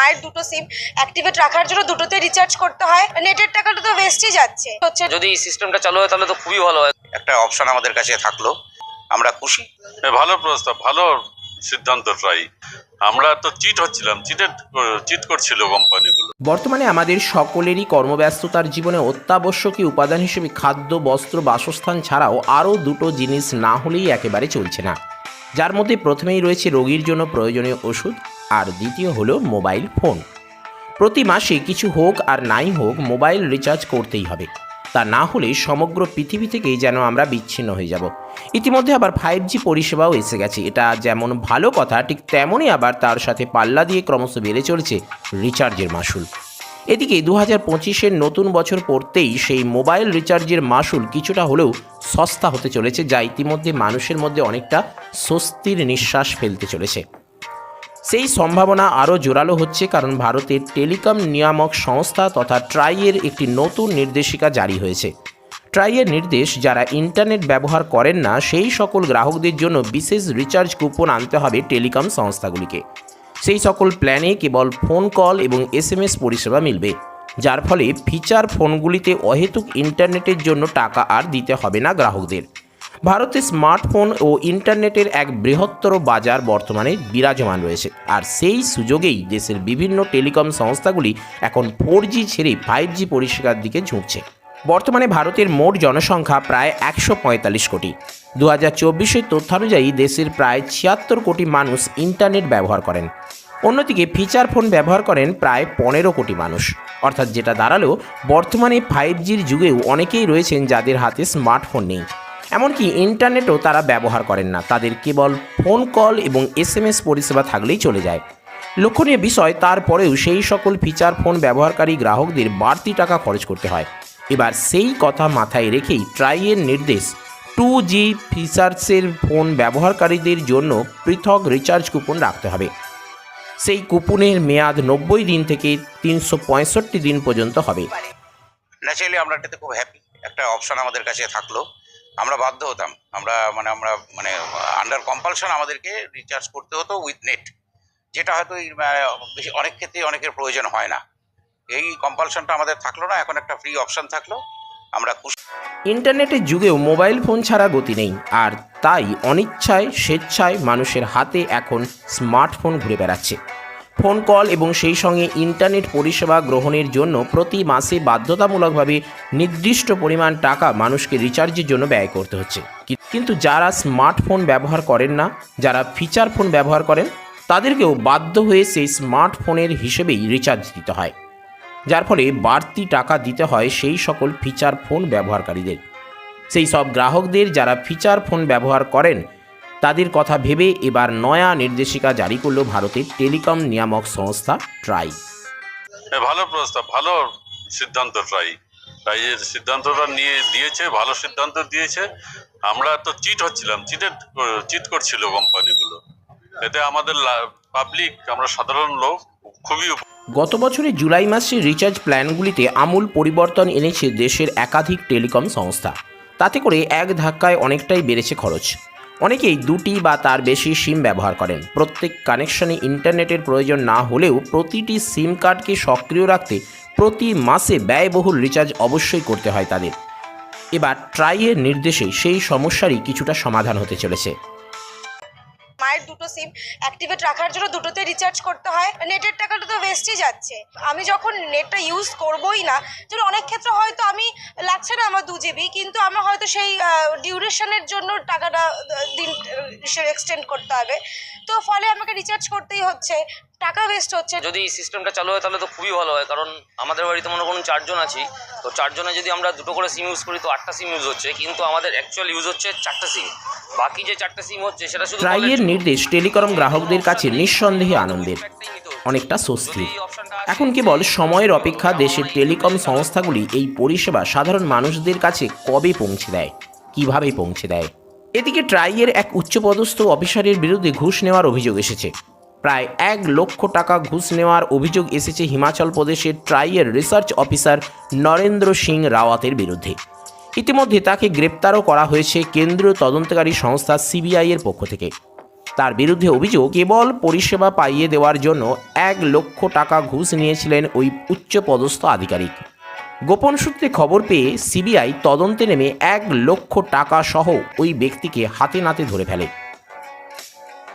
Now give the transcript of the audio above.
মায়ের দুটো সিম অ্যাক্টিভেট রাখার জন্য দুটোতে রিচার্জ করতে হয়। নেটের টাকাটা তো ওয়েস্টই যাচ্ছে। হচ্ছে যদি এই সিস্টেমটা চালু হয় তাহলে তো খুবই ভালো হয়। একটা অপশন আমাদের কাছে থাকল। আমরা খুশি। ভালো প্রস্তাব ভালো সিদ্ধান্ত ট্রাই। আমরা তো চিট হচ্ছিলাম চিটেড চিট করছিল কোম্পানিগুলো। বর্তমানে আমাদের সকলেরই কর্মব্যস্ততার জীবনে অত্যাবশ্যকীয় উপাদান হিসেবে খাদ্য বস্ত্র বাসস্থান ছাড়াও আরও দুটো জিনিস না হলেই একেবারে চলছে না। যার মধ্যে প্রথমেই রয়েছে রোগীর জন্য প্রয়োজনীয় ওষুধ আর দ্বিতীয় হলো মোবাইল ফোন। প্রতি মাসে কিছু হোক আর নাই হোক মোবাইল রিচার্জ করতেই হবে। তা না হলে সমগ্র পৃথিবী থেকেই যেন আমরা বিচ্ছিন্ন হয়ে যাব। ইতিমধ্যে আবার ফাইভ জি পরিষেবাও এসে গেছে। এটা যেমন ভালো কথা, ঠিক তেমনই আবার তার সাথে পাল্লা দিয়ে ক্রমশ বেড়ে চলেছে রিচার্জের মাসুল। এদিকে দু হাজার পঁচিশের নতুন বছর পড়তেই সেই মোবাইল রিচার্জের মাসুল কিছুটা হলেও সস্তা হতে চলেছে, যা ইতিমধ্যে মানুষের মধ্যে অনেকটা স্বস্তির নিঃশ্বাস ফেলতে চলেছে। সেই সম্ভাবনা আরও জোরালো হচ্ছে কারণ ভারতের টেলিকম নিয়ামক সংস্থা তথা ট্রাইয়ের একটি নতুন নির্দেশিকা জারি হয়েছে। ট্রাইয়ের নির্দেশ, যারা ইন্টারনেট ব্যবহার করেন না, সেই সকল গ্রাহকদের জন্য বিশেষ রিচার্জ কুপন আনতে হবে টেলিকম সংস্থাগুলিকে। সেই সকল প্ল্যানে কেবল ফোন কল এবং এসএমএস পরিষেবা মিলবে, যার ফলে ফিচার ফোনগুলিতে অহেতুক ইন্টারনেটের জন্য টাকা আর দিতে হবে না গ্রাহকদের। ভারতে স্মার্টফোন ও ইন্টারনেটের এক বৃহত্তর বাজার বর্তমানে বিরাজমান রয়েছে। আর সেই সুযোগেই দেশের বিভিন্ন টেলিকম সংস্থাগুলি এখন ফোর জি ছেড়ে ফাইভ জি পরিষেবার দিকে ঝুঁকছে। বর্তমানে ভারতের মোট জনসংখ্যা প্রায় একশো পঁয়তাল্লিশ কোটি। দু হাজার চব্বিশের তথ্যানুযায়ী দেশের প্রায় ছিয়াত্তর কোটি মানুষ ইন্টারনেট ব্যবহার করেন। অন্যদিকে ফিচার ফোন ব্যবহার করেন প্রায় পনেরো কোটি মানুষ। অর্থাৎ যেটা দাঁড়াল, বর্তমানে ফাইভ জির যুগেও অনেকেই রয়েছেন যাদের হাতে স্মার্টফোন নেই। এমনকি ইন্টারনেটও তারা ব্যবহার করেন না। তাদের কেবল ফোন কল এবং এস এম এস পরিষেবা থাকলেই চলে যায়। লক্ষণীয় বিষয়, তারপরেও সেই সকল ফিচার ফোন ব্যবহারকারী গ্রাহকদের বাড়তি টাকা খরচ করতে হয়। এবার সেই কথা মাথায় রেখেই ট্রাইয়ের নির্দেশ, টু জি ফিচার্সের ফোন ব্যবহারকারীদের জন্য পৃথক রিচার্জ কুপন রাখতে হবে। সেই কুপনের মেয়াদ নব্বই দিন থেকে তিনশো পঁয়ষট্টি দিন পর্যন্ত হবে। আমরা খুব হ্যাপি একটা অপশন আমাদের কাছে থাকল। আমরা বাধ্য হতাম। আমরা মানে আমরা মানে আন্ডার কম্পালশন আমাদেরকে রিচার্জ করতে হতো উইথ নেট যেটা হয়তো বেশি অনেক ক্ষেত্রেই অনেকের প্রয়োজন হয় না। এই কম্পালশনটা আমাদের থাকল না, এখন একটা ফ্রি অপশন থাকল। আমরা ইন্টারনেটের যুগেও মোবাইল ফোন ছাড়া গতি নেই, আর তাই অনিচ্ছায়, স্বেচ্ছায় মানুষের হাতে এখন স্মার্টফোন ঘুরে বেড়াচ্ছে। ফোন কল এবং সেই সঙ্গে ইন্টারনেট পরিষেবা গ্রহণের জন্য প্রতি মাসে বাধ্যতামূলকভাবে নির্দিষ্ট পরিমাণ টাকা মানুষকে রিচার্জের জন্য ব্যয় করতে হচ্ছে। কিন্তু যারা স্মার্টফোন ব্যবহার করেন না, যারা ফিচার ফোন ব্যবহার করেন, তাদেরকেও বাধ্য হয়ে সেই স্মার্টফোনের হিসেবেই রিচার্জ দিতে হয়। যার ফলে বাড়তি টাকা দিতে হয় সেই সকল ফিচার ফোন ব্যবহারকারীদের। সেই সব গ্রাহকদের যারা ফিচার ফোন ব্যবহার করেন তাদের কথা ভেবে এবার নয়া নির্দেশিকা জারি করল ভারতের টেলিকম নিয়ামক সংস্থা ট্রাই। ভালো প্রস্তাব ভালো সিদ্ধান্ত ট্রাই। ট্রাই এর সিদ্ধান্তটা নিয়ে দিয়েছে ভালো সিদ্ধান্ত দিয়েছে। আমরা তো চিট হচ্ছিলাম চিটেড চিট করছিল কোম্পানিগুলো। এতে আমাদের পাবলিক আমরা সাধারণ লোক খুবই গত বছরের জুলাই মাসে রিচার্জ প্ল্যানগুলিতে আমূল পরিবর্তন এনেছে দেশের একাধিক টেলিকম সংস্থা। তাতে করে এক ধাক্কায় অনেকটাই বেড়েছে খরচ। অনেকেই দুটি বা তার বেশি সিম ব্যবহার করেন। প্রত্যেক কানেকশনে ইন্টারনেটের প্রয়োজন না হলেও প্রতিটি সিম কার্ডকে সক্রিয় রাখতে প্রতি মাসে ব্যয়বহুল রিচার্জ অবশ্যই করতে হয় তাদের। এবার ট্রাইয়ের নির্দেশে সেই সমস্যারই কিছুটা সমাধান হতে চলেছে। মায়ের দুটো সিম অ্যাক্টিভেট রাখার জন্য দুটোতে রিচার্জ করতে হয়। নেটের টাকাটা তো ওয়েস্টই যাচ্ছে। আমি যখন নেটটা ইউজ করবই না, যেন অনেক ক্ষেত্রে হয়তো আমি, লাগছে না আমার দু জিবি কিন্তু আমার হয়তো সেই ডিউরেশনের জন্য টাকাটা, দিন এক্সটেন্ড করতে হবে। তো ফলে আমাকে রিচার্জ করতেই হচ্ছে। টাকা ওয়েস্ট হচ্ছে। যদি এই সিস্টেমটা চালু হয় তাহলে তো খুবই ভালো হয় কারণ আমাদের বাড়িতে মনে করুন চারজন আছি তো চারজনে যদি আমরা দুটো করে সিম ইউজ করি তো আটটা সিম ইউজ হচ্ছে কিন্তু আমাদের অ্যাকচুয়াল ইউজ হচ্ছে চারটা সিম বাকি যে চারটা সিম হচ্ছে সেটা শুধু ট্রাইয়ের নির্দেশ টেলিকম গ্রাহকদের কাছে নিঃসন্দেহে আনন্দের। অনেকটা স্বস্তি এখন কেবল সময়ের অপেক্ষা দেশের টেলিকম সংস্থাগুলি এই পরিষেবা সাধারণ মানুষদের কাছে কবে পৌঁছে দেয়? কীভাবে পৌঁছে দেয়? এদিকে ট্রাইয়ের এক উচ্চপদস্থ অফিসারের বিরুদ্ধে ঘুষ নেওয়ার অভিযোগ এসেছে। প্রায় এক লক্ষ টাকা ঘুষ নেওয়ার অভিযোগ এসেছে হিমাচল প্রদেশের ট্রাইয়ের রিসার্চ অফিসার নরেন্দ্র সিং রাওয়াতের বিরুদ্ধে। ইতিমধ্যে তাকে গ্রেপ্তারও করা হয়েছে কেন্দ্রীয় তদন্তকারী সংস্থা সিবিআইয়ের পক্ষ থেকে। তার বিরুদ্ধে অভিযোগ কেবল পরিষেবা পাইয়ে দেওয়ার জন্য এক লক্ষ টাকা ঘুষ নিয়েছিলেন ওই উচ্চপদস্থ আধিকারিক। গোপন সূত্রে খবর পেয়ে সিবিআই তদন্তে নেমে এক লক্ষ টাকা সহ ওই ব্যক্তিকে হাতে নাতে ধরে ফেলে।